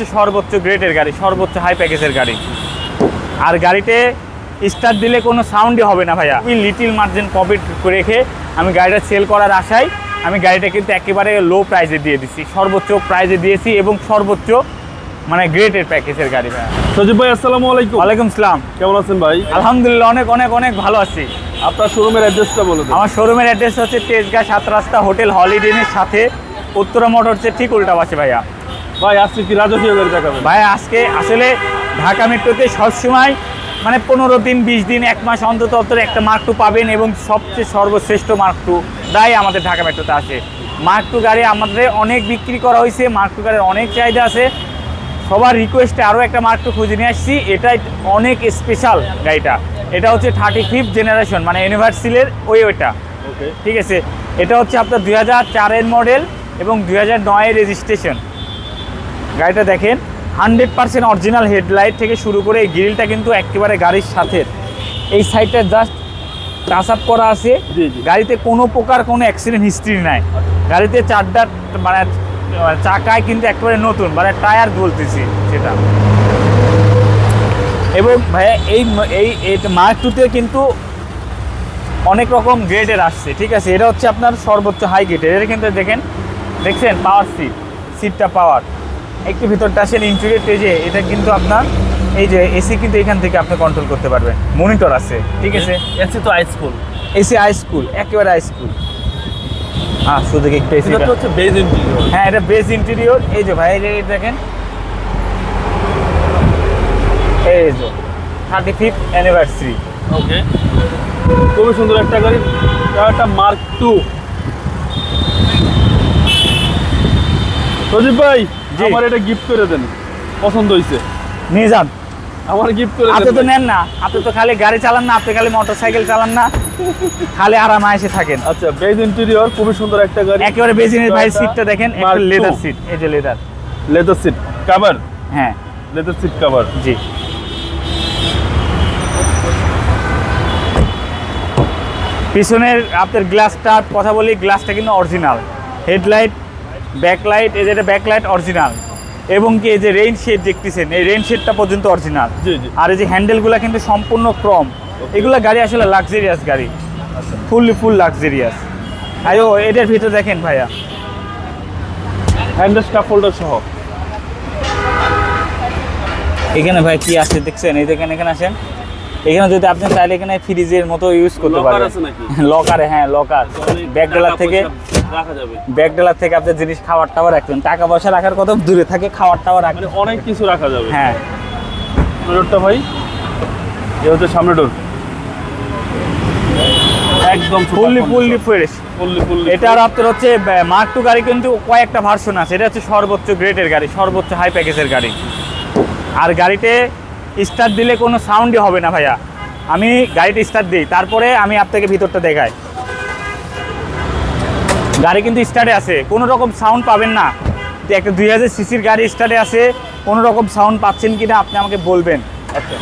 হচ্ছে সর্বোচ্চ গ্রেডের গাড়ি সর্বোচ্চ হাই প্যাকেজের গাড়ি। আর গাড়িতে স্টার্ট দিলে কোনো সাউন্ডই হবে না ভাইয়া। খুবই লিটিল মার্জিন প্রফিট রেখে আমি গাড়িটা সেল করার আশায় আমি গাড়িটা কিন্তু একেবারে লো প্রাইজে দিয়ে দিচ্ছি। সর্বোচ্চ প্রাইজে দিয়েছি এবং সর্বোচ্চ মানে গ্রেটের প্যাকেজের গাড়ি ভাইয়া। সজীব ভাই আসসালামু আলাইকুম। ওয়ালাইকুম সালাম। কেমন আছেন ভাই? আলহামদুলিল্লাহ অনেক অনেক অনেক ভালো আছি। আপনার শোরুমের অ্যাড্রেসটা বলুন আমার শোরুমের অ্যাড্রেস হচ্ছে তেজগাঁ সাত রাস্তা হোটেল হলিডেনের সাথে উত্তরা মোটর হচ্ছে ঠিক উল্টা পাশে ভাইয়া। ভাই আজকে কি রাজকীয় গাড়ি দেখাবেন? ভাই আজকে আসলে ঢাকা মেট্রোতে সবসময় মানে পনেরো দিন বিশ দিন এক মাস অন্তত অন্তর একটা মার্ক টু পাবেন এবং সবচেয়ে সর্বশ্রেষ্ঠ মার্ক টু দায় আমাদের ঢাকা মেট্রোতে আসে মার্ক টু গাড়ি আমাদের অনেক বিক্রি করা হয়েছে মার্ক টু গাড়ির অনেক চাহিদা আছে। সবার রিকোয়েস্টে আরও একটা মার্ক টু খুঁজে নিয়ে আসছি এটাই অনেক স্পেশাল গাড়িটা। এটা হচ্ছে থার্টি ফিফথ জেনারেশন মানে ইউনিভার্সিলের ওই ওইটা। ওকে ঠিক আছে? এটা হচ্ছে আপনার দুই হাজার চারের মডেল এবং দুই হাজার নয়ের রেজিস্ট্রেশন গাড়িটা দেখেন হান্ড্রেড পার্সেন্ট অরিজিনাল হেডলাইট থেকে শুরু করে এই গ্রিলটা কিন্তু একেবারে গাড়ির সাথে। এই সাইডটা জাস্ট টাচ আপ করা আছে। গাড়িতে কোনো প্রকার কোনো অ্যাক্সিডেন্ট হিস্ট্রি নাই। গাড়িতে চারটা মানে চাকায় কিন্তু একেবারে নতুন মানে টায়ার বলতেছি সেটা এবং ভাইয়া এই এই মার্ক টুতে কিন্তু অনেক রকম গ্রেডের আসছে ঠিক আছে? এটা হচ্ছে আপনার সর্বোচ্চ হাই গ্রেডের এটা কিন্তু দেখেন দেখছেন? পাওয়ার সিট সিটটা পাওয়ার একটু ভিতরটা আসেন ইন্টেরিয়র পেজে এটা কিন্তু আপনার এই যে এসি কিন্তু এখান থেকে আপনি কন্ট্রোল করতে পারবেন। মনিটর আছে ঠিক আছে? এসি তো হাইস্কুল এসি হাই স্কুল একেবারে হাই স্কুল হ্যাঁ শুধু একটু এসি এটা হচ্ছে বেজ ইন্টেরিয়র হ্যাঁ এটা বেস ইন্টেরিয়র এই যে ভাই এই দেখেন। এই যে থার্টি ফিফথ অ্যানিভার্সারি ওকে খুবই সুন্দর একটা গাড়ি। একটা মার্ক টু সজীব ভাই। আমার এটা গিফট করে দেন। পছন্দ হয়েছে নিয়ে যান আমার গিফট করে আপনি তো নেন না। আপনি তো খালি গাড়ি চালান না আপনি খালি মোটর সাইকেল চালান না। খালি আরামে এসে থাকেন। আচ্ছা বেজ ইন্টেরিয়র খুবই সুন্দর একটা গাড়ি। একেবারে বেজিনের ভাই সিটটা দেখেন একটা লেদার সিট এই যে লেদার লেদার সিট কভার হ্যাঁ। লেদার সিট কভার জি। পিছনের আপনার গ্লাসটা কথা বলি গ্লাসটা কিন্তু অরিজিনাল হেডলাইট ব্যাকলাইট এই যেটা ব্যাকলাইট অরিজিনাল। এবং কি এই যে রেইন শেড দেখতেছেন এই রেইন শেডটা পর্যন্ত অরিজিনাল। জি জি। আর এই যে হ্যান্ডেলগুলো কিন্তু সম্পূর্ণ ক্রম। এগুলো গাড়ি আসলে লাক্সারিয়াস গাড়ি। Fully full luxurious. আয়ো এটার ভিতরে দেখেন ভাইয়া। হ্যান্ডেল স্টাফ হোল্ডার সহ। এখানে ভাই কি আছে দেখছেন? এই দেখেন এখানে আসেন। এখানে যদি আপনি চাইলে এখানে ফ্রিজের মতো ইউজ করতে পারবেন। লকারে হ্যাঁ লকার ব্যাগ ডলার থেকে ব্যাগ ডলার থেকে আপনার জিনিস খাবার টাবার রাখবেন টাকা পয়সা রাখার কথা দূরে থাকে খাবার টাবার মানে রাখবেন অনেক কিছু রাখা যাবে। হ্যাঁ। ডোরটা ভাই এ হচ্ছে সামনে ডোর একদম ফুললি ফুললি ফ্রেশ এটার আপনার হচ্ছে মার্ক টু গাড়ি কিন্তু কয়েকটা ভার্সন আছে। এটা হচ্ছে সর্বোচ্চ গ্রেডের গাড়ি সর্বোচ্চ হাই প্যাকেজের গাড়ি। আর গাড়িতে স্টার্ট দিলে কোনো সাউন্ডই হবে না ভাইয়া। আমি গাড়িটা স্টার্ট দিই তারপরে আমি আপনাকে ভিতরটা দেখাই। গাড়ি কিন্তু স্টার্টে আছে কোনো রকম সাউন্ড পাবেন না। একটা দুই হাজার সিসির গাড়ি স্টার্টে আছে কোনো রকম সাউন্ড পাচ্ছেন কি না আপনি আমাকে বলবেন। আচ্ছা।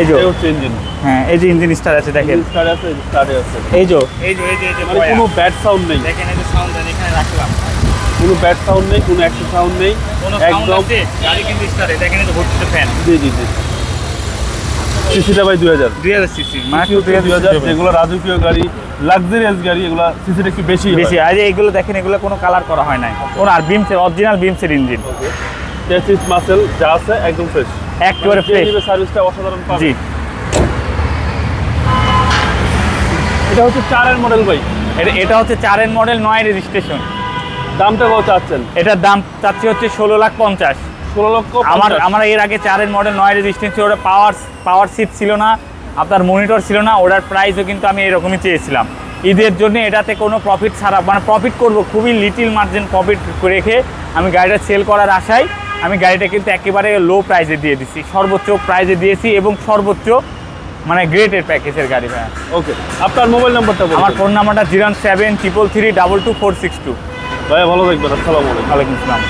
এই যে হচ্ছে ইঞ্জিন হ্যাঁ এই যে ইঞ্জিন স্টার্ট আছে দেখেন। স্টার্ট আছে স্টার্টে আছে। এই যে। এই যে এই যে মানে কোনো ব্যাড সাউন্ড নেই। দেখেন এই যে সাউন্ড এখানে রাখলাম। কোনো ব্যাড সাউন্ড নেই কোনো সাউন্ড নেই। একদম গাড়ি কিন্তু স্টার্টে দেখেন এই যে ফ্যান জি জি জি। সিসিটা ভাই দুই হাজার। দুই হাজার সিসি মানে দুই হাজার যেগুলো রাজকীয় গাড়ি লাক্সারিয়াস গাড়ি এগুলো সিসিটা একটু বেশি বেশি আর এগুলো দেখেন এগুলো কোনো কালার করা হয় নাই। কোন আর বিমসের অরিজিনাল বিমসের ইঞ্জিন টেসিস মাসেল যা আছে একদম ফ্রেশ একেবারে ফ্রেশ সার্ভিসটা অসাধারণ পাবে। জি। এটা হচ্ছে চারের মডেল ভাই। এটা এটা হচ্ছে চারের মডেল নয় রেজিস্ট্রেশন দামটা কত চাচ্ছেন? এটার দাম চাচ্ছি হচ্ছে ষোলো লাখ পঞ্চাশ। ষোলো লক্ষ আমার আমার এর আগে চারের মডেল নয় রেজিস্ট্রেশন ছিল ওটা পাওয়ার পাওয়ার সিট ছিল না আপনার মনিটর ছিল না ওটার প্রাইসও কিন্তু আমি এরকমই চেয়েছিলাম। ঈদের জন্য এটাতে কোনো প্রফিট ছাড়া মানে প্রফিট করব খুবই লিটিল মার্জিন প্রফিট রেখে আমি গাড়িটা সেল করার আশায় আমি গাড়িটা কিন্তু একেবারে লো প্রাইজে দিয়ে দিছি। সর্বোচ্চ প্রাইজে দিয়েছি এবং সর্বোচ্চ মানে গ্রেটের প্যাকেজের গাড়ি ভাইয়া ওকে আপনার মোবাইল নাম্বারটা আমার ফোন নাম্বারটা zero seven triple three double two four six two ভাই ভালো থাকবেন আসসালামু আলাইকুম। ওয়ালাইকুম আসসালাম।